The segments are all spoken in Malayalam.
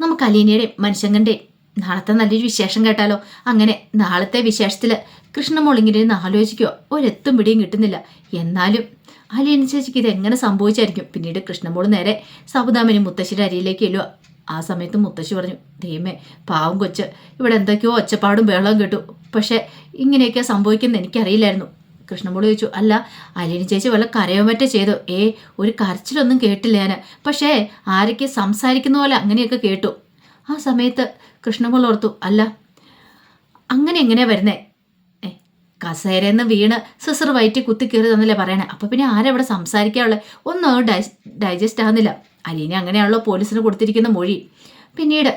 നമുക്ക് അലീനയുടെയും മനുഷ്യങ്കന്റെയും നാളത്തെ നല്ലൊരു വിശേഷം കേട്ടാലോ? അങ്ങനെ നാളത്തെ വിശേഷത്തിൽ കൃഷ്ണമോൾ ഇങ്ങനെ ഇരുന്ന് ആലോചിക്കുക ഒരെത്തും പിടിയും കിട്ടുന്നില്ല. എന്നാലും അലീന ചേച്ചിക്ക് ഇത് എങ്ങനെ സംഭവിച്ചായിരിക്കും? പിന്നീട് കൃഷ്ണമോൾ നേരെ സബുദാമനി മുത്തശ്ശിയുടെ അരിയിലേക്ക് എല്ലുക ആ സമയത്ത് മുത്തശ്ശി പറഞ്ഞു ദൈവമേ പാവം കൊച്ച്. ഇവിടെ എന്തൊക്കെയോ ഒച്ചപ്പാടും ബഹളവും കേട്ടു. പക്ഷേ ഇങ്ങനെയൊക്കെ സംഭവിക്കുന്നത് എനിക്കറിയില്ലായിരുന്നു. കൃഷ്ണമോൾ ചോദിച്ചു അല്ല അലീന ചേച്ചി വല്ല കരയോ മറ്റോ ചെയ്തു? ഏ ഒരു കരച്ചിലൊന്നും കേട്ടില്ല ഞാൻ. പക്ഷേ ആരൊക്കെ സംസാരിക്കുന്ന പോലെ അങ്ങനെയൊക്കെ കേട്ടു. ആ സമയത്ത് കൃഷ്ണമോൾ ഓർത്തു അല്ല അങ്ങനെ എങ്ങനെയാ വരുന്നേ? ഏ കസേരന്ന് വീണ് സിസർ വയറ്റി കുത്തി കയറി തന്നല്ലേ പറയണേ. അപ്പോൾ പിന്നെ ആരെവിടെ സംസാരിക്കാനുള്ളത് ഒന്നും ഡൈ ഡൈജസ്റ്റ് ആകുന്നില്ല അലീന അങ്ങനെയാണല്ലോ പോലീസിന് കൊടുത്തിരിക്കുന്ന മൊഴി. പിന്നീട്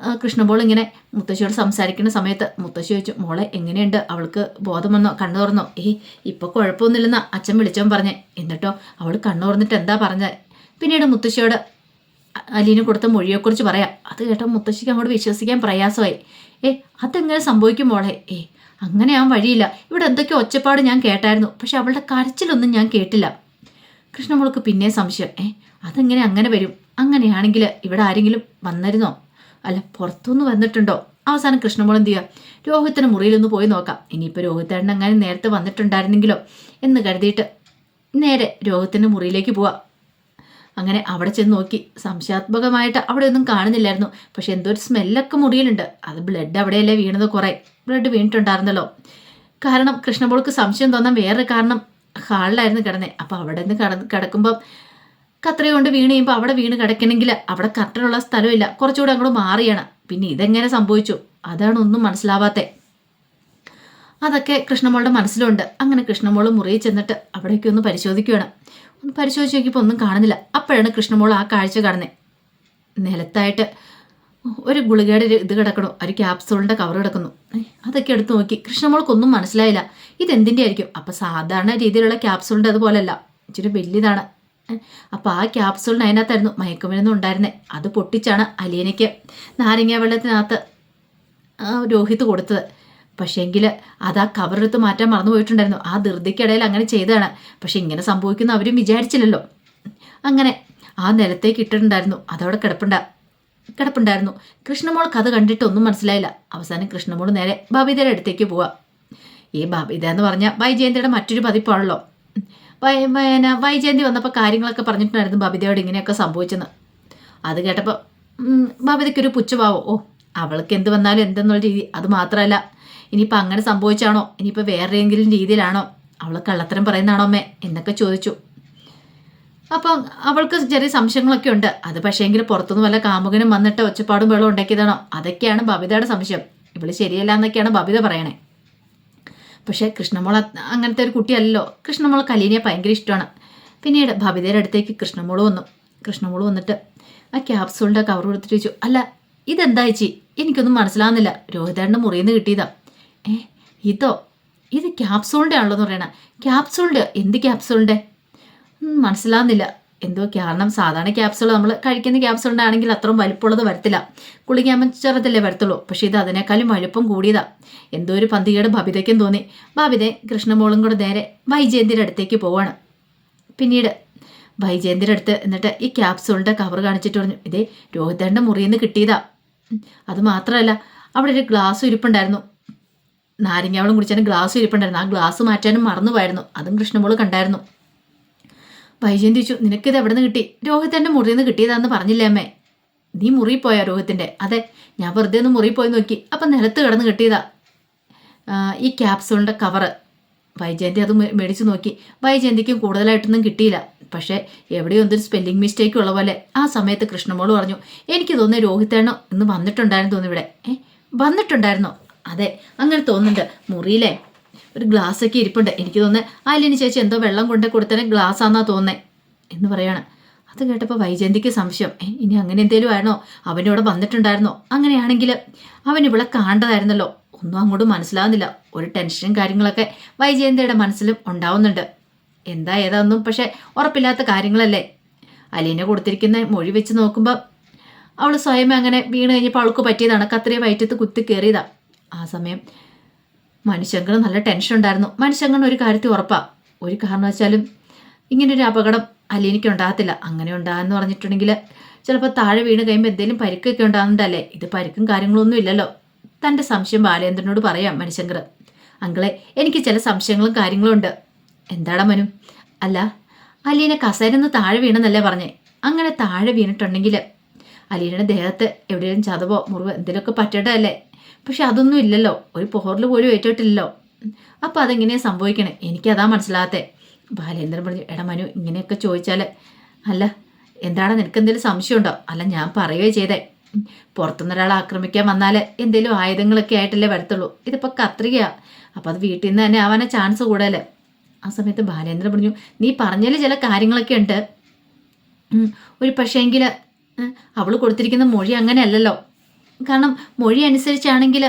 ആ, കൃഷ്ണപോൾ ഇങ്ങനെ മുത്തശ്ശിയോട് സംസാരിക്കുന്ന സമയത്ത് മുത്തശ്ശി ചോദിച്ചു മോളെ എങ്ങനെയുണ്ട്? അവൾക്ക് ബോധം വന്നോ? കണ്ണു തുറന്നോ? ഏ ഇപ്പൊ കുഴപ്പമൊന്നുമില്ലെന്ന് അച്ഛൻ വിളിച്ചോൻ പറഞ്ഞേ. എന്നിട്ടോ? അവൾ കണ്ണു തുറന്നിട്ട് എന്താ പറഞ്ഞത് പിന്നീട് മുത്തശ്ശിയോട് അലീനെ കൊടുത്ത മൊഴിയെക്കുറിച്ച് പറയാം. അത് കേട്ടോ മുത്തശ്ശിക്ക് അങ്ങോട്ട് വിശ്വസിക്കാൻ പ്രയാസമായി. ഏ അതെങ്ങനെ സംഭവിക്കും മോളെ? ഏ അങ്ങനെ ആവാൻ വഴിയില്ല. ഇവിടെ എന്തൊക്കെ ഒച്ചപ്പാട് ഞാൻ കേട്ടായിരുന്നു. പക്ഷെ അവളുടെ കരച്ചിലൊന്നും ഞാൻ കേട്ടില്ല. കൃഷ്ണമോൾക്ക് പിന്നെ സംശയം. ഏ അതെങ്ങനെ അങ്ങനെ വരും? അങ്ങനെയാണെങ്കിൽ ഇവിടെ ആരെങ്കിലും വന്നിരുന്നോ? അല്ല പുറത്തുനിന്ന് വന്നിട്ടുണ്ടോ? അവസാനം കൃഷ്ണമോൾ എന്ത് ചെയ്യുക രോഹിത്തിന് മുറിയിലൊന്ന് പോയി നോക്കാം. ഇനിയിപ്പോൾ രോഹിത്തേട്ടൻ അങ്ങനെ നേരത്തെ വന്നിട്ടുണ്ടായിരുന്നെങ്കിലോ എന്ന് കരുതിയിട്ട് നേരെ രോഹിത്തിന്റെ മുറിയിലേക്ക് പോവാം. അങ്ങനെ അവിടെ ചെന്ന് നോക്കി. സംശയാത്മകമായിട്ട് അവിടെ ഒന്നും കാണുന്നില്ലായിരുന്നു. പക്ഷെ എന്തോ ഒരു സ്മെല്ലൊക്കെ മുറിയിലുണ്ട്. അത് ബ്ലഡ് അവിടെയല്ലേ വീണത് കുറേ. ബ്ലഡ് വീണിട്ടുണ്ടായിരുന്നല്ലോ. കാരണം കൃഷ്ണമോൾക്ക് സംശയം തോന്നാൻ വേറെ കാരണം ഹാളിലായിരുന്നു കിടന്നേ. അപ്പോൾ അവിടെ നിന്ന് കിടന്ന് കിടക്കുമ്പം കത്രി കൊണ്ട് വീണ് കഴിയുമ്പോൾ അവിടെ വീണ് കിടക്കണമെങ്കിൽ അവിടെ കട്ടനുള്ള സ്ഥലമില്ല. കുറച്ചുകൂടെ അങ്ങോട്ട് മാറിയാണ് പിന്നെ ഇതെങ്ങനെ സംഭവിച്ചു? അതാണ് ഒന്നും മനസ്സിലാവാത്തേ. അതൊക്കെ കൃഷ്ണമോളുടെ മനസ്സിലുണ്ട്. അങ്ങനെ കൃഷ്ണമോൾ മുറിയിൽ ചെന്നിട്ട് അവിടേക്ക് ഒന്ന് പരിശോധിക്കുകയാണ്. ഒന്ന് പരിശോധിച്ച് നോക്കിയപ്പോൾ ഒന്നും കാണുന്നില്ല. അപ്പോഴാണ് കൃഷ്ണമോൾ ആ കാഴ്ച കാണുന്നത് നിലത്തായിട്ട് ഒരു ഗുളികയുടെ ഒരു ഇത് കിടക്കണോ. ഒരു ക്യാപ്സൂളിന്റെ കവർ കിടക്കുന്നു. അതൊക്കെ എടുത്ത് നോക്കി. കൃഷ്ണമോൾക്കൊന്നും മനസ്സിലായില്ല. ഇതെന്തിന്റെ ആയിരിക്കും? അപ്പം സാധാരണ രീതിയിലുള്ള ക്യാപ്സൂളിന്റെ അതുപോലല്ല. ഇച്ചിരി വലിയതാണ് അപ്പോൾ ആ ക്യാപ്സൂളിന് അതിനകത്തായിരുന്നു മയക്കുമരുന്ന് ഉണ്ടായിരുന്നത് അത് പൊട്ടിച്ചാണ് അലീനയ്ക്ക് നാരങ്ങ വെള്ളത്തിനകത്ത് രോഹിത് കൊടുത്തത്. പക്ഷേങ്കിൽ അത് ആ കവറെടുത്ത് മാറ്റാൻ മറന്നു പോയിട്ടുണ്ടായിരുന്നു. ആ ധൃതിക്കിടയിൽ അങ്ങനെ ചെയ്തതാണ്. പക്ഷെ ഇങ്ങനെ സംഭവിക്കുന്നു അവരും വിചാരിച്ചില്ലല്ലോ. അങ്ങനെ ആ നിലത്തേക്ക് ഇട്ടിട്ടുണ്ടായിരുന്നു. അതവിടെ കിടപ്പുണ്ട കിടപ്പുണ്ടായിരുന്നു. കൃഷ്ണമോൾക്ക് അത് കണ്ടിട്ട് ഒന്നും മനസ്സിലായില്ല. അവസാനം കൃഷ്ണമോൾ നേരെ ബബിതയുടെ അടുത്തേക്ക് പോവാം. ഈ ബബിത എന്ന് പറഞ്ഞാൽ വൈജയന്തിയുടെ മറ്റൊരു പതിപ്പാണല്ലോ. പിന്നെ വൈജയന്തി വന്നപ്പോൾ കാര്യങ്ങളൊക്കെ പറഞ്ഞിട്ടുണ്ടായിരുന്നു ബബിതയോട് ഇങ്ങനെയൊക്കെ സംഭവിച്ചെന്ന്. അത് കേട്ടപ്പോൾ ബബിതയ്ക്കൊരു പുച്ഛഭാവം. ഓ അവൾക്ക് എന്ത് വന്നാലും എന്തെന്നുള്ള രീതി. അത് മാത്രമല്ല ഇനിയിപ്പോൾ അങ്ങനെ സംഭവിച്ചാണോ? ഇനിയിപ്പോൾ വേറെ ഏതെങ്കിലും രീതിയിലാണോ? അവൾ കള്ളത്തരം പറയുന്നതാണോ അമ്മേ? എന്നൊക്കെ ചോദിച്ചു. അപ്പോൾ അവൾക്ക് ചെറിയ സംശയങ്ങളൊക്കെ ഉണ്ട്. അത് പക്ഷേ എങ്കിലും പുറത്തുനിന്ന് വല്ല കാമുകനും വന്നിട്ട് ഒച്ചപ്പാടും വെള്ളം ഉണ്ടാക്കിയതാണോ? അതൊക്കെയാണ് ബബിതയുടെ സംശയം. ഇവൾ ശരിയല്ല എന്നൊക്കെയാണ് ബബിത പറയണേ. പക്ഷേ കൃഷ്ണമോൾ അങ്ങനത്തെ ഒരു കുട്ടിയല്ലോ കൃഷ്ണമോൾ കലീനയെ ഭയങ്കര ഇഷ്ടമാണ്. പിന്നീട് ബബിതയുടെ അടുത്തേക്ക് കൃഷ്ണമോൾ വന്നു. കൃഷ്ണമോൾ വന്നിട്ട് ആ ക്യാപ്സൂളിന്റെ കവർ കൊടുത്തിട്ട് ചോദിച്ചു അല്ല ഇതെന്താ ചേച്ചി? എനിക്കൊന്നും മനസ്സിലാവുന്നില്ല. രോഹിതേണ്ട മുറിയിൽ നിന്ന് കിട്ടിയതാ. ഏ ഇതോ? ഇത് ക്യാപ്സൂളിന്റെ ആണല്ലോ എന്ന് പറയണ. ക്യാപ്സൂളിന്റെ എന്ത് ക്യാപ്സൂളിന്റെ മനസ്സിലാവുന്നില്ല. എന്തോ കാരണം? സാധാരണ ക്യാപ്സൂൾ നമ്മൾ കഴിക്കുന്ന ക്യാപ്സൂളിന്റെ ആണെങ്കിൽ അത്രയും വലിപ്പമുള്ളത് വരത്തില്ല. ചെറുതല്ലേ വരത്തുള്ളൂ. പക്ഷേ ഇത് അതിനേക്കാളും വലുപ്പം കൂടിയതാ. എന്തോ ഒരു പന്തികേട് ഭവിതയ്ക്കും തോന്നി. ഭവിത കൃഷ്ണമോളും കൂടെ നേരെ വൈജയന്തിയുടെ അടുത്തേക്ക് പോവാണ്. പിന്നീട് വൈജയന്തിയുടെ അടുത്ത് എന്നിട്ട് ഈ ക്യാപ്സൂളിന്റെ കവർ കാണിച്ചിട്ട് പറഞ്ഞു ഇതേ രോഹിതന്റെ മുറിയിൽ നിന്ന് കിട്ടിയതാ. അത് മാത്രമല്ല അവിടെ ഒരു ഗ്ലാസ് ഇരിപ്പുണ്ടായിരുന്നു നാരങ്ങാവളം കുടിച്ചാലും ഗ്ലാസ് ഇരിപ്പുണ്ടായിരുന്നു ആ ഗ്ലാസ് മാറ്റാനും മറന്നുപോയായിരുന്നു. അതും കൃഷ്ണമോൾ കണ്ടായിരുന്നു. വൈജയന്തി ചോദിച്ചു നിനക്കിത് എവിടെ നിന്ന് കിട്ടി? രോഹിതന്റെ മുറിയിൽ നിന്ന് കിട്ടിയതാന്ന് പറഞ്ഞില്ലേ അമ്മേ. നീ മുറി പോയാ രോഹിത്തിന്റെ അതെ ഞാൻ വെറുതെ ഒന്ന് മുറി പോയി നോക്കി. അപ്പം നിലത്ത് കിടന്ന് കിട്ടിയതാ. ഈ ക്യാപ്സൂളിന്റെ കവറ്. വൈജയന്തി അത് മേടിച്ചു നോക്കി. വൈജയന്തിക്കും കൂടുതലായിട്ടൊന്നും കിട്ടിയില്ല. പക്ഷേ എവിടെയോ എന്തൊരു സ്പെല്ലിംഗ് മിസ്റ്റേക്ക് ഉള്ള പോലെ ആ സമയത്ത് കൃഷ്ണമോൾ പറഞ്ഞു എനിക്ക് തോന്നുന്നു രോഹിത്തേണോ ഇന്ന് വന്നിട്ടുണ്ടായിരുന്നു തോന്നുന്നു ഇവിടെ. ഏ വന്നിട്ടുണ്ടായിരുന്നോ? അതെ അങ്ങനെ തോന്നുന്നുണ്ട്. മുറിയിലെ ഒരു ഗ്ലാസ് ഒക്കെ ഇരിപ്പുണ്ട്. എനിക്ക് തോന്നുന്നത് അലിനി ചേച്ചി എന്തോ വെള്ളം കൊണ്ട് കൊടുത്തതിന് ഗ്ലാസ് തോന്നേ എന്ന് പറയാണ്. അത് കേട്ടപ്പോൾ വൈജയന്തിക്ക് സംശയം. ഇനി അങ്ങനെ എന്തേലും ആയിരുന്നോ? അവനിവിടെ വന്നിട്ടുണ്ടായിരുന്നോ? അങ്ങനെയാണെങ്കിൽ അവൻ ഇവിടെ കാണേണ്ടതായിരുന്നല്ലോ. ഒന്നും അങ്ങോട്ട് മനസ്സിലാവുന്നില്ല. ഒരു ടെൻഷനും കാര്യങ്ങളൊക്കെ വൈജയന്തിയുടെ മനസ്സിലും ഉണ്ടാവുന്നുണ്ട്. എന്താ ഏതാന്നും പക്ഷെ ഉറപ്പില്ലാത്ത കാര്യങ്ങളല്ലേ? അലീനെ കൊടുത്തിരിക്കുന്ന മൊഴി വെച്ച് നോക്കുമ്പോൾ അവൾ സ്വയം അങ്ങനെ വീണ് കഴിഞ്ഞപ്പോൾ അവൾക്ക് പറ്റിയതാണ്. കത്രയെ വയറ്റത്ത് കുത്തി കയറിയതാണ് ആ സമയം മനുഷ്യങ്കണ് നല്ല ടെൻഷൻ ഉണ്ടായിരുന്നു. മനുഷ്യങ്കണ് ഒരു കാര്യത്തിൽ ഉറപ്പാ. ഒരു കാരണവശാലും ഇങ്ങനൊരു അപകടം അലീനയ്ക്ക് ഉണ്ടാകത്തില്ല. അങ്ങനെ ഉണ്ടാകുമെന്ന് പറഞ്ഞിട്ടുണ്ടെങ്കിൽ ചിലപ്പോൾ താഴെ വീണ് കഴിയുമ്പോൾ എന്തെങ്കിലും പരിക്കൊക്കെ ഉണ്ടാകുന്നുണ്ടല്ലേ? ഇത് പരിക്കും കാര്യങ്ങളൊന്നും ഇല്ലല്ലോ. തന്റെ സംശയം ബാലേന്ദ്രനോട് പറയാം മനുശങ്കർ അങ്കളെ എനിക്ക് ചില സംശയങ്ങളും കാര്യങ്ങളും ഉണ്ട്. എന്താടാ മനു? അല്ല അലീന കസേരന്ന് താഴെ വീണെന്നല്ലേ പറഞ്ഞേ. അങ്ങനെ താഴെ വീണിട്ടുണ്ടെങ്കിൽ അലീനയുടെ ദേഹത്ത് എവിടെയെങ്കിലും ചതവോ മുറിവോ എന്തെങ്കിലുമൊക്കെ പറ്റേണ്ടതല്ലേ? പക്ഷെ അതൊന്നും ഇല്ലല്ലോ. ഒരു പോറിൽ പോലും ഏറ്റിട്ടില്ലല്ലോ. അപ്പോൾ അതെങ്ങനെയാണ് സംഭവിക്കണേ? എനിക്കതാ മനസ്സിലാകത്തെ. ബാലേന്ദ്രൻ പറഞ്ഞു എടാ മനു ഇങ്ങനെയൊക്കെ ചോദിച്ചാൽ അല്ല എന്താണ് നിനക്ക് എന്തെങ്കിലും സംശയമുണ്ടോ? അല്ല ഞാൻ പറയുകയോ ചെയ്തേ. ഉം, പുറത്തുനിന്ന് ഒരാൾ ആക്രമിക്കാൻ വന്നാൽ എന്തെങ്കിലും ആയുധങ്ങളൊക്കെ ആയിട്ടല്ലേ വരത്തുള്ളൂ. ഇതിപ്പോൾ കത്രികയാ. അപ്പോൾ അത് വീട്ടിൽ നിന്ന് തന്നെ ആവാനാ ചാൻസ് കൂടുതൽ ആ സമയത്ത് ബാലേന്ദ്രൻ പറഞ്ഞു നീ പറഞ്ഞതിൽ ചില കാര്യങ്ങളൊക്കെ ഉണ്ട്. ഒരു പക്ഷേങ്കിൽ അവൾ കൊടുത്തിരിക്കുന്ന മൊഴി അങ്ങനെയല്ലല്ലോ. കാരണം മൊഴി അനുസരിച്ചാണെങ്കിൽ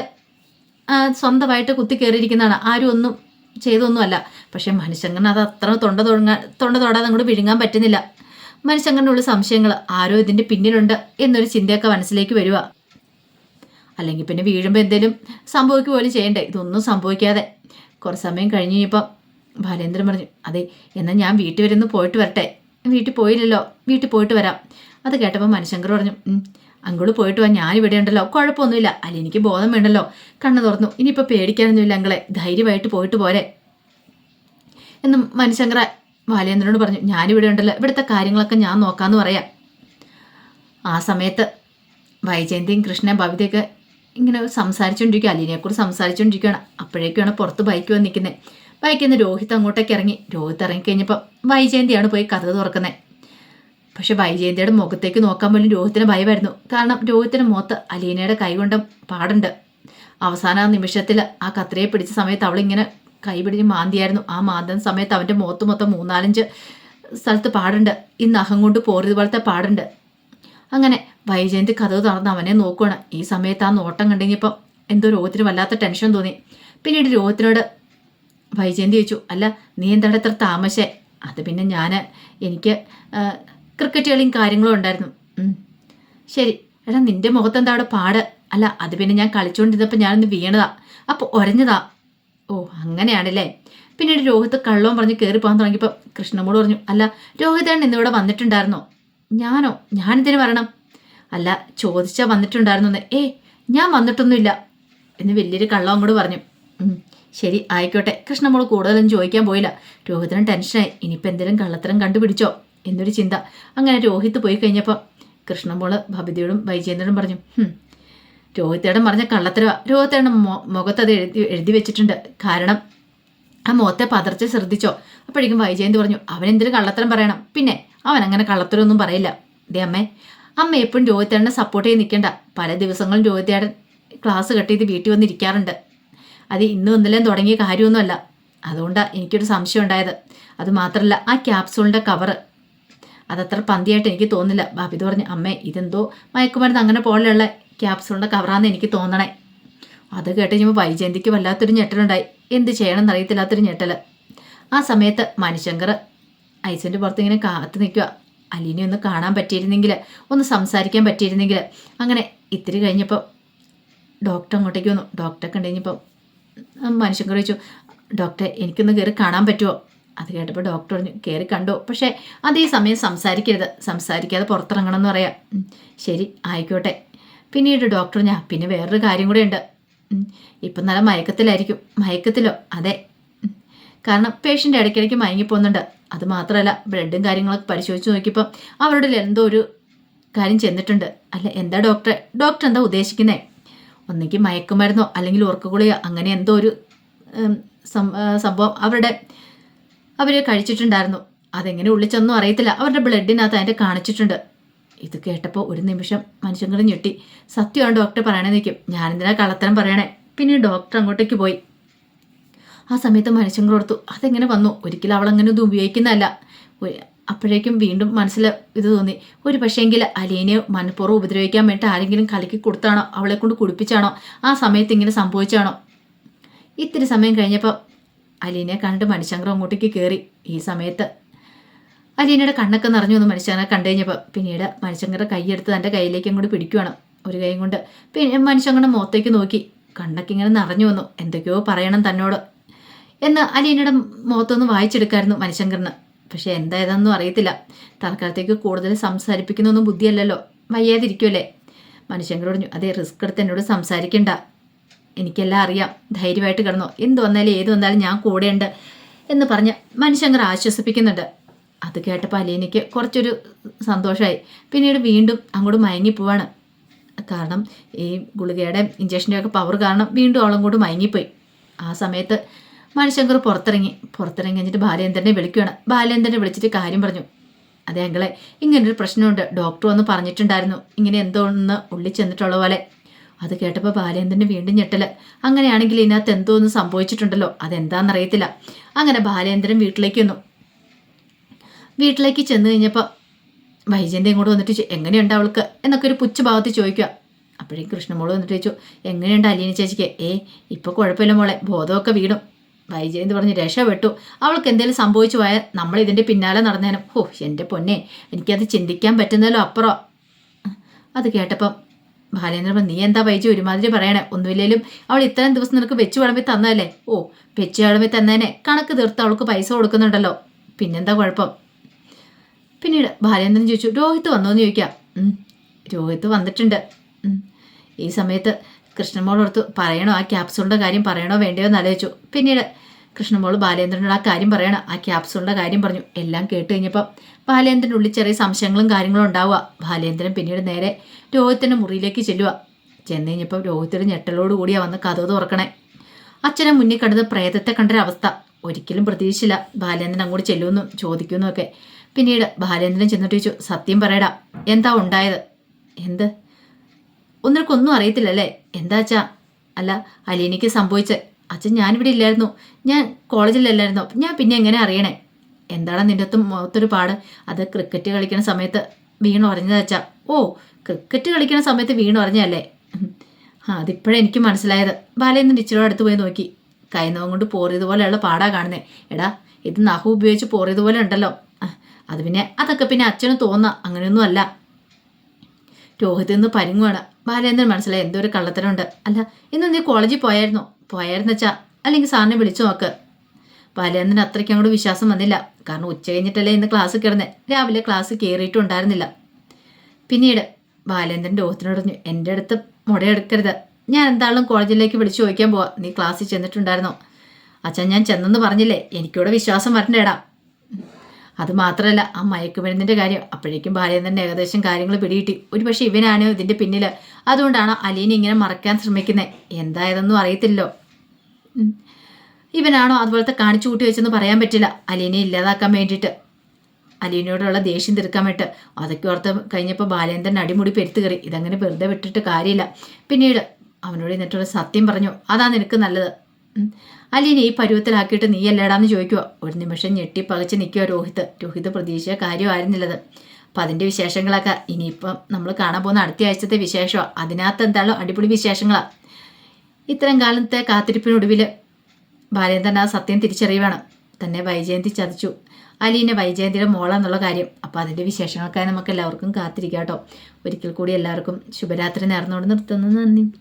സ്വന്തമായിട്ട് കുത്തി കയറിയിരിക്കുന്നതാണ് ആരും ഒന്നും ചെയ്തൊന്നുമല്ല. പക്ഷേ മനുഷ്യങ്ങനെ അത് അത്ര തൊണ്ട തൊടങ്ങാൻ തൊണ്ട തൊടാതെ അങ്ങോട്ട് വിഴുങ്ങാൻ പറ്റുന്നില്ല. മനുഷ്യങ്ങനുള്ള സംശയങ്ങൾ ആരോ ഇതിന്റെ പിന്നിലുണ്ട് എന്നൊരു ചിന്തയൊക്കെ മനസ്സിലേക്ക് വരിക അല്ലെങ്കിൽ പിന്നെ വീഴുമ്പോൾ എന്തെങ്കിലും സംഭവിക്കുക പോലും ചെയ്യണ്ടേ? ഇതൊന്നും സംഭവിക്കാതെ. കുറച്ച് സമയം കഴിഞ്ഞ് കഴിഞ്ഞപ്പം ബാലേന്ദ്രൻ പറഞ്ഞു അതെ എന്നാൽ ഞാൻ വീട്ടിൽ വരുന്നു പോയിട്ട് വരട്ടെ. വീട്ടിൽ പോയില്ലല്ലോ. വീട്ടിൽ പോയിട്ട് വരാം. അത് കേട്ടപ്പോൾ മനുശങ്കർ പറഞ്ഞു "ഉം, അങ്കിൾ പോയിട്ട് വാ ഞാനിവിടെ ഉണ്ടല്ലോ. കുഴപ്പമൊന്നുമില്ല. അല്ല എനിക്ക് ബോധം വേണ്ടല്ലോ. കണ്ണു തുറന്നു. ഇനിയിപ്പോൾ പേടിക്കാനൊന്നുമില്ല അങ്ങളെ ധൈര്യമായിട്ട് പോയിട്ട് പോരെ. എന്ന് മനുശങ്കര ബാലേന്ദ്രനോട് പറഞ്ഞു ഞാനിവിടെ ഉണ്ടല്ലോ. ഇവിടുത്തെ കാര്യങ്ങളൊക്കെ ഞാൻ നോക്കാമെന്ന് പറയാം. ആ സമയത്ത് വൈജയന്തിയും കൃഷ്ണൻ ഭവിതയൊക്കെ ഇങ്ങനെ സംസാരിച്ചുകൊണ്ടിരിക്കുക അലീനയെക്കുറിച്ച് സംസാരിച്ചുകൊണ്ടിരിക്കുകയാണ് അപ്പോഴേക്കാണ് പുറത്ത് ബൈക്ക് വന്ന് നിൽക്കുന്നത് ബൈക്കിൽ നിന്ന് രോഹിത് അങ്ങോട്ടേക്ക് ഇറങ്ങി. രോഹിത് ഇറങ്ങിക്കഴിഞ്ഞപ്പോൾ വൈജയന്തിയാണ് പോയി കഥ തുറക്കുന്നത് പക്ഷെ വൈജയന്തിയുടെ മുഖത്തേക്ക് നോക്കാൻ പോലും രോഹിത്തിന് ഭയമായിരുന്നു. കാരണം രോഹിത്തിന്റെ മുഖത്ത് അലീനയുടെ കൈകൊണ്ട് പാടുണ്ട്. അവസാന നിമിഷത്തിൽ ആ കത്രിയെ പിടിച്ച സമയത്ത് അവളിങ്ങനെ കൈ പിടിച്ച് മാന്തിയായിരുന്നു. ആ മാന്തുന്ന സമയത്ത് അവന്റെ മുഖത്ത് മൊത്തം മൂന്നാലഞ്ച് സ്ഥലത്ത് പാടുണ്ട്. ഈ നഖം കൊണ്ട് പോറിയത് പോലത്തെ പാടുണ്ട്. അങ്ങനെ വൈജയന്തി കഥ തുറന്ന് അവനെ നോക്കുകയാണ് ഈ സമയത്ത് ആ നോട്ടം കണ്ടുകഴിഞ്ഞപ്പം എന്തോ രോഗത്തിന് വല്ലാത്ത ടെൻഷൻ തോന്നി. പിന്നീട് രോഗത്തിനോട് വൈജയന്തി ചോദിച്ചു അല്ല നീ എന്താണ് ഇത്ര താമസേ അത് പിന്നെ ഞാൻ എനിക്ക് ക്രിക്കറ്റ് കളിയും കാര്യങ്ങളും ഉണ്ടായിരുന്നു. ശരി. എടാ നിന്റെ മുഖത്ത് എന്താ അവിടെ പാട്? അല്ല അത് പിന്നെ ഞാൻ കളിച്ചുകൊണ്ടിരുന്നപ്പോൾ ഞാനൊന്ന് വീണതാ. അപ്പോൾ ഒരഞ്ഞതാ. ഓ അങ്ങനെയാണല്ലേ. പിന്നീട് രോഹിത് കള്ളവും പറഞ്ഞ് കയറി പോകാൻ തുടങ്ങിയപ്പോൾ കൃഷ്ണമോട് പറഞ്ഞു അല്ല രോഹിതേട്ടൻ ഇന്നിവിടെ വന്നിട്ടുണ്ടായിരുന്നോ? ഞാനോ? ഞാനിതിന് വരണം? അല്ല ചോദിച്ചാൽ വന്നിട്ടുണ്ടായിരുന്നു ഏ ഞാൻ വന്നിട്ടൊന്നുമില്ല. എന്ന് വലിയൊരു കള്ളവും കൂടെ പറഞ്ഞു. ശരി ആയിക്കോട്ടെ. കൃഷ്ണമോൾ കൂടുതലൊന്നും ചോദിക്കാൻ പോയില്ല. രോഹിതനും ടെൻഷനായി. ഇനിയിപ്പോൾ എന്തെങ്കിലും കള്ളത്തരം കണ്ടുപിടിച്ചോ? എന്നൊരു ചിന്ത. അങ്ങനെ രോഹിത് പോയി കഴിഞ്ഞപ്പോൾ കൃഷ്ണമോൾ ഭബിതയോടും വൈജേന്ദ്രനും പറഞ്ഞു രോഹിത്തേടം പറഞ്ഞ പറഞ്ഞ രോഹിത്തേടം മൊ മുഖത്ത് അത് എഴുതി എഴുതി വെച്ചിട്ടുണ്ട്. കാരണം ആ മുഖത്തെ പതർച്ച ശ്രദ്ധിച്ചോ? അപ്പോഴേക്കും വൈജയന്തി പറഞ്ഞു അവൻ എന്തിനും കള്ളത്തരം പറയണം? പിന്നെ അവൻ അങ്ങനെ കള്ളത്തരമൊന്നും പറയില്ല. ദേ അമ്മേ അമ്മ എപ്പോഴും രോഹിത്തേടനെ സപ്പോർട്ട് ചെയ്ത് നിൽക്കണ്ട. പല ദിവസങ്ങളും രോഹിത്തേടൻ ക്ലാസ് കട്ട് ചെയ്ത് വീട്ടിൽ വന്നിരിക്കാറുണ്ട്. അത് ഇന്നും ഇന്നലെയും തുടങ്ങിയ കാര്യമൊന്നുമല്ല. അതുകൊണ്ടാണ് എനിക്കൊരു സംശയം ഉണ്ടായത്. അതുമാത്രമല്ല ആ ക്യാപ്സൂളിന്റെ കവറ് അതത്ര പന്തിയായിട്ട് എനിക്ക് തോന്നില്ല ബാബിത് പറഞ്ഞു അമ്മേ ഇതെന്തോ മയക്കുമരുന്ന് അങ്ങനെ പോലെയുള്ള ക്യാപ്സൂളിന്റെ കവറാന്ന് എനിക്ക് തോന്നണേ. അത് കേട്ട് കഴിയുമ്പോൾ വൈജയന്തിക്ക് വല്ലാത്തൊരു ഞെട്ടലുണ്ടായി. എന്ത് ചെയ്യണം എന്നറിയത്തില്ലാത്തൊരു ഞെട്ടൽ ആ സമയത്ത് മനുശങ്കർ ഐസിന്റെ പുറത്ത് ഇങ്ങനെ കാത്തു നിൽക്കുക അലീനെ ഒന്ന് കാണാൻ പറ്റിയിരുന്നെങ്കിൽ ഒന്ന് സംസാരിക്കാൻ പറ്റിയിരുന്നെങ്കിൽ അങ്ങനെ ഇത്തിരി കഴിഞ്ഞപ്പോൾ ഡോക്ടർ അങ്ങോട്ടേക്ക് വന്നു. ഡോക്ടറെ കണ്ടു കഴിഞ്ഞപ്പോൾ മനുഷ്യങ്കർ ചോദിച്ചു ഡോക്ടറെ എനിക്കൊന്ന് കയറി കാണാൻ പറ്റുമോ അത് കേട്ടപ്പോൾ ഡോക്ടർ പറഞ്ഞു കയറി കണ്ടോ? പക്ഷേ അതേ സമയം സംസാരിക്കരുത്. സംസാരിക്കാതെ പുറത്തിറങ്ങണം എന്ന് പറയാം. ശരി ആയിക്കോട്ടെ. പിന്നീട് ഡോക്ടർ ഞാൻ പിന്നെ വേറൊരു കാര്യം കൂടെ ഉണ്ട്. ഇപ്പം നല്ല മയക്കത്തിലായിരിക്കും. മയക്കത്തിലോ? അതെ. കാരണം പേഷ്യന്റ് ഇടയ്ക്കിടയ്ക്ക് മയങ്ങിപ്പോകുന്നുണ്ട്. അത് മാത്രമല്ല ബ്ലഡും കാര്യങ്ങളൊക്കെ പരിശോധിച്ച് നോക്കിയപ്പോൾ അവരുടെ എന്തോ ഒരു കാര്യം ചെന്നിട്ടുണ്ട്. അല്ല എന്താ ഡോക്ടറെ ഡോക്ടർ എന്താ ഉദ്ദേശിക്കുന്നത് ഒന്നെങ്കിൽ മയക്കുമരുന്നോ അല്ലെങ്കിൽ ഉറക്കഗുളിയോ അങ്ങനെ എന്തോ ഒരു സംഭവം അവരുടെ അവർ കഴിച്ചിട്ടുണ്ടായിരുന്നു. അതെങ്ങനെ ഉള്ളിച്ചൊന്നും അറിയത്തില്ല. അവരുടെ ബ്ലഡിനകത്ത് അതിന്റെ കാണിച്ചിട്ടുണ്ട്. ഇത് കേട്ടപ്പോൾ ഒരു നിമിഷം മനുഷ്യങ്ങളും ഞെട്ടി. സത്യമാണ് ഡോക്ടർ പറയണേ നിൽക്കും ഞാനെന്തിനാ കള്ളത്തരം പറയണേ? പിന്നെ ഡോക്ടർ അങ്ങോട്ടേക്ക് പോയി. ആ സമയത്ത് മനുഷ്യങ്ങൾ കൊടുത്തു അതെങ്ങനെ വന്നു? ഒരിക്കലും അവൾ അങ്ങനെ ഇത് ഉപയോഗിക്കുന്നതല്ല. അപ്പോഴേക്കും വീണ്ടും മനസ്സിൽ ഇത് തോന്നി. ഒരു പക്ഷേങ്കിൽ അലീനെ മനഃപൂർവം ഉപദ്രവിക്കാൻ വേണ്ടി ആരെങ്കിലും കലക്കി കൊടുത്താണോ? അവളെ കൊണ്ട് കുടിപ്പിച്ചാണോ? ആ സമയത്ത് ഇങ്ങനെ സംഭവിച്ചാണോ? ഇത്തിരി സമയം കഴിഞ്ഞപ്പോൾ അലീനെ കണ്ട് മണിശങ്കർ അങ്ങോട്ടേക്ക് കയറി ഈ സമയത്ത്. അലീനയുടെ കണ്ണൊക്കെ നിറഞ്ഞു വന്നു മനുഷ്യനെ കണ്ടു കഴിഞ്ഞപ്പോൾ പിന്നീട് മനുഷ്യങ്കരുടെ കൈയെടുത്ത് തന്റെ കയ്യിലേക്ക് അങ്ങോട്ട് പിടിക്കുവാണ് ഒരു കൈ കൊണ്ട്. പിന്നെ മനുഷ്യങ്ങളുടെ മുഖത്തേക്ക് നോക്കി. കണ്ണൊക്കെ ഇങ്ങനെ നിറഞ്ഞു വന്നു. എന്തൊക്കെയോ പറയണം തന്നോട് എന്ന് അലീനയുടെ മുഖത്തൊന്ന് വായിച്ചെടുക്കായിരുന്നു മനുഷ്യങ്കറിന് പക്ഷേ എന്തായതെന്നും അറിയത്തില്ല. തൽക്കാലത്തേക്ക് കൂടുതൽ സംസാരിപ്പിക്കുന്നൊന്നും ബുദ്ധിയല്ലല്ലോ. വയ്യാതിരിക്കുമല്ലേ മനുഷ്യങ്കർ പറഞ്ഞു അതേ റിസ്ക് എടുത്ത് എന്നോട് സംസാരിക്കണ്ട. എനിക്കെല്ലാം അറിയാം. ധൈര്യമായിട്ട് കിടന്നോ. എന്ത് വന്നാലും ഏത് വന്നാലും ഞാൻ കൂടെയുണ്ട് എന്ന് പറഞ്ഞ് മനുഷ്യങ്കർ ആശ്വസിപ്പിക്കുന്നുണ്ട്. അത് കേട്ടപ്പോൾ അലീനയ്ക്ക് കുറച്ചൊരു സന്തോഷമായി. പിന്നീട് വീണ്ടും അങ്ങോട്ട് മയങ്ങിപ്പോവാണ്. കാരണം ഈ ഗുളികയുടെ ഇഞ്ചക്ഷന്റെയൊക്കെ പവർ കാരണം വീണ്ടും അവളും കൂടി മയങ്ങിപ്പോയി. ആ സമയത്ത് മനുഷ്യങ്കർ പുറത്തിറങ്ങി. പുറത്തിറങ്ങി കഴിഞ്ഞിട്ട് ബാലേന്ദ്രനെ വിളിക്കുകയാണ് ബാലേന്ദ്രനെ വിളിച്ചിട്ട് കാര്യം പറഞ്ഞു. അതെ അങ്ങളെ ഇങ്ങനൊരു പ്രശ്നമുണ്ട്. ഡോക്ടർ വന്ന് പറഞ്ഞിട്ടുണ്ടായിരുന്നു. ഇങ്ങനെ എന്തോന്ന് ഉള്ളിൽ ചെന്നിട്ടുള്ള പോലെ. അത് കേട്ടപ്പോൾ ബാലേന്ദ്രന് വീണ്ടും ഞെട്ടൽ. അങ്ങനെയാണെങ്കിൽ ഇതിനകത്ത് എന്തോ ഒന്ന് സംഭവിച്ചിട്ടുണ്ടല്ലോ അതെന്താണെന്നറിയത്തില്ല അങ്ങനെ ബാലേന്ദ്രൻ വീട്ടിലേക്ക് വന്നു. വീട്ടിലേക്ക് ചെന്ന് കഴിഞ്ഞപ്പോൾ വൈജയന്തി ഇങ്ങോട്ട് വന്നിട്ട് എങ്ങനെയുണ്ട് അവൾക്ക്? എന്നൊക്കെ ഒരു പുച്ഛഭാവത്തിൽ ചോദിക്കുക അപ്പോഴേ കൃഷ്ണമോൾ വന്നിട്ട് ചോദിച്ചു എങ്ങനെയുണ്ട് അലീന ചേച്ചിക്ക്? ഏ ഇപ്പോൾ കുഴപ്പമില്ല മോളെ ബോധമൊക്കെ വീടും വൈജയന്തി പറഞ്ഞ് രക്ഷപ്പെട്ടു അവൾക്ക് എന്തെങ്കിലും സംഭവിച്ചു പോയാൽ നമ്മൾ ഇതിന്റെ പിന്നാലെ നടന്നേനും. ഓ എന്റെ പൊന്നെ എനിക്കത് ചിന്തിക്കാൻ പറ്റുന്നല്ലോ അപ്പുറം. അത് കേട്ടപ്പം ബാലേന്ദ്രൻ നീ എന്താ വൈജി ഒരുമാതിരി പറയണേ? ഒന്നുമില്ലേലും അവൾ ഇത്രയും ദിവസം നിനക്ക് വെച്ചു വിളമ്പി തന്നതല്ലേ? ഓ വെച്ച് വിളമ്പി തന്നേനെ. കണക്ക് തീർത്ത് അവൾക്ക് പൈസ കൊടുക്കുന്നുണ്ടല്ലോ. പിന്നെന്താ കുഴപ്പം? പിന്നീട് ബാലേന്ദ്രൻ ചോദിച്ചു രോഹിത്ത് വന്നോന്ന് ചോദിക്കാം. "ഉം, രോഹിത്ത് വന്നിട്ടുണ്ട്. ഈ സമയത്ത് കൃഷ്ണമോളോടുത്ത് പറയണോ? ആ ക്യാപ്സൂളിന്റെ കാര്യം പറയണോ വേണ്ടയോ? എന്ന് ആലോചിച്ചു. പിന്നീട് കൃഷ്ണമോൾ ബാലേന്ദ്രനോട് ആ കാര്യം പറയണം. ആ ക്യാപ്സൂളിന്റെ കാര്യം പറഞ്ഞു. എല്ലാം കേട്ട് കഴിഞ്ഞപ്പോൾ ബാലേന്ദ്രന്റെ ഉള്ളിൽ ചെറിയ സംശയങ്ങളും കാര്യങ്ങളും ഉണ്ടാവുക. ബാലേന്ദ്രൻ പിന്നീട് നേരെ രോഹിത്തിന്റെ മുറിയിലേക്ക് ചെല്ലുക. ചെന്ന് കഴിഞ്ഞപ്പോൾ രോഹിത്തിന്റെ ഞെട്ടലോട് കൂടിയാണ് വന്ന് കഥ തുറക്കണേ. അച്ഛനെ മുന്നിൽ കണ്ടത് പ്രേതത്തെ കണ്ടൊരവസ്ഥ ഒരിക്കലും പ്രതീക്ഷിച്ചില്ല. ബാലേന്ദ്രൻ അങ്ങോട്ട് ചെല്ലുമെന്നും ചോദിക്കുമെന്നൊക്കെ പിന്നീട് ബാലേന്ദ്രൻ ചെന്നിട്ട് ചോദിച്ചു സത്യം പറയടാ എന്താ ഉണ്ടായത്? എന്ത്? ഒന്നിനൊക്കൊന്നും അറിയത്തില്ലല്ലേ? എന്താ അല്ല അലീനയ്ക്ക് സംഭവിച്ച അച്ഛൻ ഞാനിവിടെ ഇല്ലായിരുന്നു. ഞാൻ കോളേജിലല്ലായിരുന്നു. ഞാൻ പിന്നെ എങ്ങനെ അറിയണേ? എന്താണ് നിന്റെ ഒത്തും മൊത്തൊരു പാട്? അത് ക്രിക്കറ്റ് കളിക്കുന്ന സമയത്ത് വീണു പറഞ്ഞത് അച്ഛാ. ഓ ക്രിക്കറ്റ് കളിക്കുന്ന സമയത്ത് വീണു ഉറഞ്ഞല്ലേ ഉം. ആ അതിപ്പോഴേ എനിക്ക് മനസ്സിലായത്. ബാലയെന്ന് ടീച്ചറോട് അടുത്ത് പോയി നോക്കി. കൈനവം കൊണ്ട് പോറിയതുപോലെയുള്ള പാടാ കാണുന്നേ. എടാ ഇത് നഹു ഉപയോഗിച്ച് പോറിയതുപോലെ ഉണ്ടല്ലോ. അത് പിന്നെ അതൊക്കെ പിന്നെ അച്ഛന് തോന്നാം. അങ്ങനെയൊന്നും അല്ല. രോഹിത്തിൽ നിന്ന് പരിങ്ങുവാണ്. ബാലേന്ദ്രൻ മനസ്സിലായി. എന്തോ ഒരു കള്ളത്തരമുണ്ട്. അല്ല ഇന്ന് നീ കോളേജിൽ പോയായിരുന്നോ? പോയായിരുന്നു അല്ലെങ്കിൽ സാറിനെ വിളിച്ചു നോക്ക്. ബാലേന്ദ്രൻ അത്രയ്ക്ക് അങ്ങോട്ട് വിശ്വാസം വന്നില്ല. കാരണം ഉച്ച കഴിഞ്ഞിട്ടല്ലേ ഇന്ന് ക്ലാസ് കയറുന്നത് രാവിലെ ക്ലാസ് കയറിയിട്ടും ഉണ്ടായിരുന്നില്ല പിന്നീട് ബാലേന്ദ്രൻ രോഹത്തിനോട് പറഞ്ഞു എന്റെ അടുത്ത് മുടയെടുക്കരുത്. ഞാൻ എന്തായാലും കോളേജിലേക്ക് വിളിച്ചു ചോദിക്കാൻ പോവാ. നീ ക്ലാസ്സിൽ ചെന്നിട്ടുണ്ടായിരുന്നോ? അച്ഛൻ ഞാൻ ചെന്നെന്ന് പറഞ്ഞില്ലേ. എനിക്കിവിടെ വിശ്വാസം വരണ്ടേടാ. അത് മാത്രമല്ല ആ മയക്കുമരുന്നിന്റെ കാര്യം. അപ്പോഴേക്കും ബാലേന്ദ്രന്റെ ഏകദേശം കാര്യങ്ങൾ പിടികിട്ടി. ഒരുപക്ഷെ ഇവനാണ് ഇതിന്റെ പിന്നിൽ അതുകൊണ്ടാണ് അലീനെ ഇങ്ങനെ മറക്കാൻ ശ്രമിക്കുന്നത് എന്തായതൊന്നും അറിയത്തില്ലല്ലോ. ഉം. ഇവനാണോ അതുപോലത്തെ കാണിച്ചു കൂട്ടി വെച്ചെന്ന് പറയാൻ പറ്റില്ല. അലീനെ ഇല്ലാതാക്കാൻ വേണ്ടിയിട്ട്. അലീനയോടുള്ള ദേഷ്യം തീർക്കാൻ വേണ്ടിയിട്ട്. അതൊക്കെ ഓർത്ത് കഴിഞ്ഞപ്പോൾ ബാലേന്ദ്രൻ അടിമുടി പെരുത്ത് കയറി. ഇതങ്ങനെ വെറുതെ വിട്ടിട്ട് കാര്യമില്ല. പിന്നീട് അവനോട് എന്നിട്ടുള്ള സത്യം പറഞ്ഞു. അതാ നിനക്ക് നല്ലത്. അലീനെ ഈ പരുവത്തിലാക്കിയിട്ട് നീ അല്ലേടാന്ന് ചോദിക്കുക ഒരു നിമിഷം ഞെട്ടി പകച്ച് നിൽക്കുക രോഹിത്. രോഹിത് പ്രതീക്ഷിച്ച കാര്യമായിരുന്നില്ലത് അപ്പം അതിന്റെ വിശേഷങ്ങളൊക്കെ ഇനിയിപ്പം നമ്മൾ കാണാൻ പോകുന്ന അടുത്ത ആഴ്ചത്തെ വിശേഷമാണ് അതിനകത്ത് എന്തായാലും അടിപൊളി വിശേഷങ്ങളാണ് ഇത്തരം കാലത്തെ കാത്തിരിപ്പിനൊടുവിൽ ബാലേന്ദ്രൻ ആ സത്യം തിരിച്ചറിയുവാണ്. തന്നെ വൈജയന്തി ചതിച്ചു. അലീനെ വൈജയന്തിയുടെ മോളെന്നുള്ള കാര്യം. അപ്പോൾ അതിന്റെ വിശേഷങ്ങൾക്കായി നമുക്ക് എല്ലാവർക്കും കാത്തിരിക്കാം കേട്ടോ ഒരിക്കൽ കൂടി എല്ലാവർക്കും ശുഭരാത്രി നേർന്നുകൊണ്ട് നിർത്തുന്നു. നന്ദി.